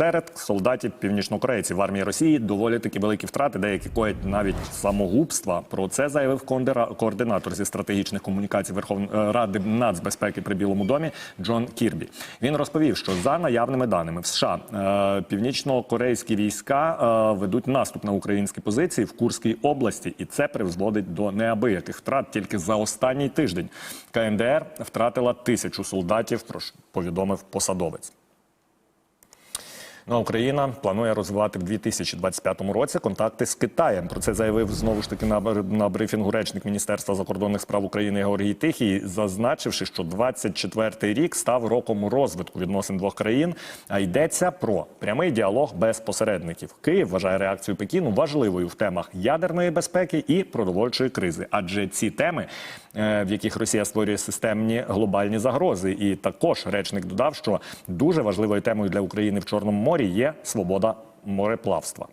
серед солдатів північнокорейців в армії Росії доволі такі великі втрати, деякі коять навіть самогубства. Про це заявив кондера- координатор зі стратегічних комунікацій Верховної Ради нацбезпеки при Білому домі Джон Кірбі. Він розповів, що за наявними даними в США е, північно-корейські війська е, ведуть наступ на українські позиції в Курській області, і це призводить до неабияких втрат тільки за останній тиждень. КНДР втратила тисячу солдатів. Про повідомив посадовець. Ну, а Україна планує розвивати в 2025 році контакти з Китаєм. Про це заявив знову ж таки на, на брифінгу речник Міністерства закордонних справ України Георгій Тихій, зазначивши, що 24-й рік став роком розвитку відносин двох країн. А йдеться про прямий діалог без посередників. Київ вважає реакцію Пекіну важливою в темах ядерної безпеки і продовольчої кризи, адже ці теми, е, в яких Росія створює системні глобальні загрози. І також речник додав, що дуже важливою темою для України в Чорному морі є свобода мореплавства.